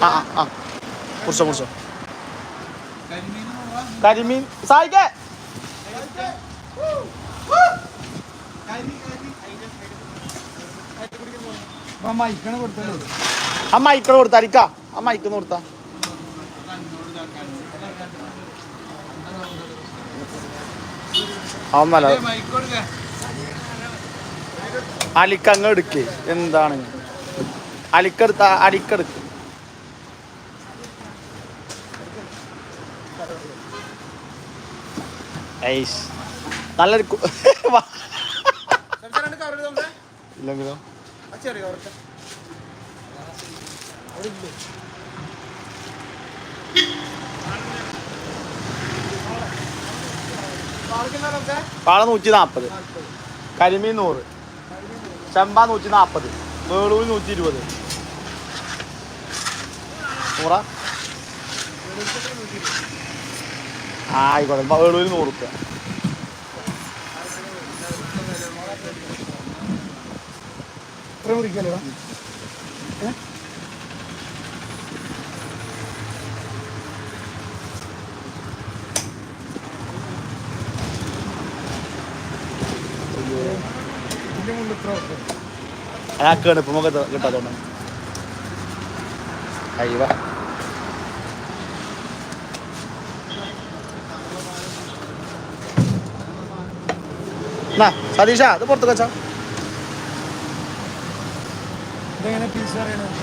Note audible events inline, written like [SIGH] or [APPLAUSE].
ആ ആ കുറിച്ചോ കുറിച്ചോ. കരിമീൻ. മൈക്കാണ് കൊടുത്തത് ആ കൊടുത്താ അരിക്കാ. ആ മൈക്കിന്ന് കൊടുത്താ. അലിക്കങ്ങ് എടുക്കേ. എന്താണ്? അലിക്കെടുത്ത അലിക്കെടുക്ക് നല്ലൊരു. [LAUGHS] ഇല്ലെങ്കിലോ? പാള നൂറ്റി നാൽപ്പത് കരിമീൻ നൂറ്. ചെമ്പ നൂറ്റി നാൽപ്പത് വേളൂ നൂറ്റി ഇരുപത് നൂറ? ആയിക്കോട്ടെ വേളൂര് നൂറ് റുപ്യ മുറിക്കല്ലോ ഇത്ര ഉറപ്പ്. എന്നാ സതീഷ ഇത് പുറത്ത് വെച്ചാ. ഇതെങ്ങനെ പീസ് അറിയണത്